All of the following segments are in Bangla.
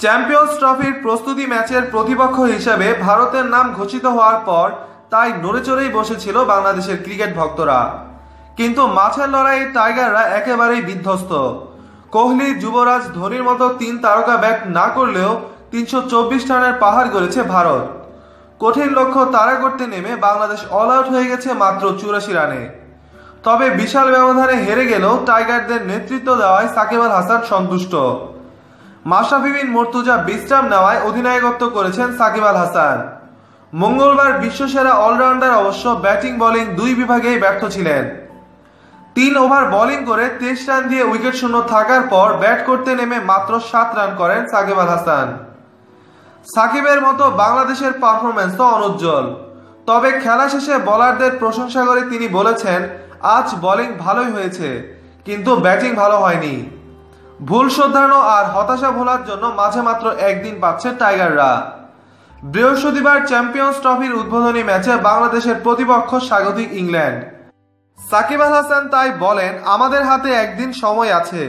চ্যাম্পিয়ন্স ট্রফির প্রস্তুতি ম্যাচের প্রতিপক্ষ হিসেবে ভারতের নাম ঘোষিত হওয়ার পর তাই নড়েচড়েই বসেছিল বাংলাদেশের ক্রিকেট ভক্তরা। কিন্তু মাছের লড়াইয়ে টাইগাররা একেবারেই বিধ্বস্ত। কোহলি, যুবরাজ, ধোনির মতো তিন তারকা ব্যাট না করলেও তিনশো চব্বিশ রানের পাহাড় গড়েছে ভারত। কঠিন লক্ষ্য তাড়া করতে নেমে বাংলাদেশ অল আউট হয়ে গেছে মাত্র চুরাশি রানে। তবে বিশাল ব্যবধানে হেরে গেলেও টাইগারদের নেতৃত্ব দেওয়ায় সাকিব আল হাসান সন্তুষ্ট। মাশরাফি বিন মর্তুজা বিশ্রাম নেওয়ায় অধিনায়কত্ব করেছেন সাকিব আল হাসান। মঙ্গলবার বিশ্বসেরা অলরাউন্ডার অবশ্য ব্যাটিং বোলিং দুই বিভাগেই ব্যর্থ ছিলেন। তিন ওভার বোলিং করে তেইশ রান দিয়ে উইকেট শূন্য থাকার পর ব্যাট করতে নেমে মাত্র সাত রান করেন সাকিব আল হাসান। সাকিবের মতো বাংলাদেশের পারফরম্যান্সও অনুজ্জ্বল। তবে খেলা শেষে বোলারদের প্রশংসা করে তিনি বলেছেন, আজ বোলিং ভালোই হয়েছে, কিন্তু ব্যাটিং ভালো হয়নি। ভুল শোধরানো আর হতাশা ভোলার জন্য মাঝে মাত্র একদিন পাচ্ছে টাইগাররা। বৃহস্পতিবার চ্যাম্পিয়ন্স ট্রফির উদ্বোধনী ম্যাচে বাংলাদেশের প্রতিপক্ষ স্বাগতিক ইংল্যান্ড। সাকিব আল হাসান তাই বলেন, আমাদের হাতে একদিন সময় আছে।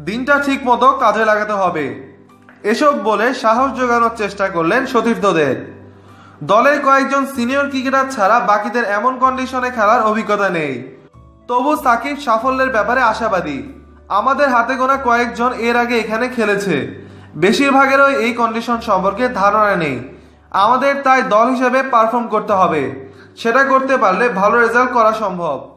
দিনটা ঠিক মতো কাজে লাগাতে হবে। এসব বলে সাহস জোগানোর চেষ্টা করলেন সতীর্থদের। দলের কয়েকজন সিনিয়র ক্রিকেটার ছাড়া বাকিদের এমন কন্ডিশনে খেলার অভিজ্ঞতা নেই। তবু সাকিব সাফল্যের ব্যাপারে আশাবাদী। আমাদের হাতে গোনা কয়েকজন এর আগে এখানে খেলেছে। বেশিরভাগেরও এই কন্ডিশন সম্পর্কে ধারণা নেই। আমাদের তাই দল হিসেবে পারফর্ম করতে হবে। সেটা করতে পারলে ভালো রেজাল্ট করা সম্ভব।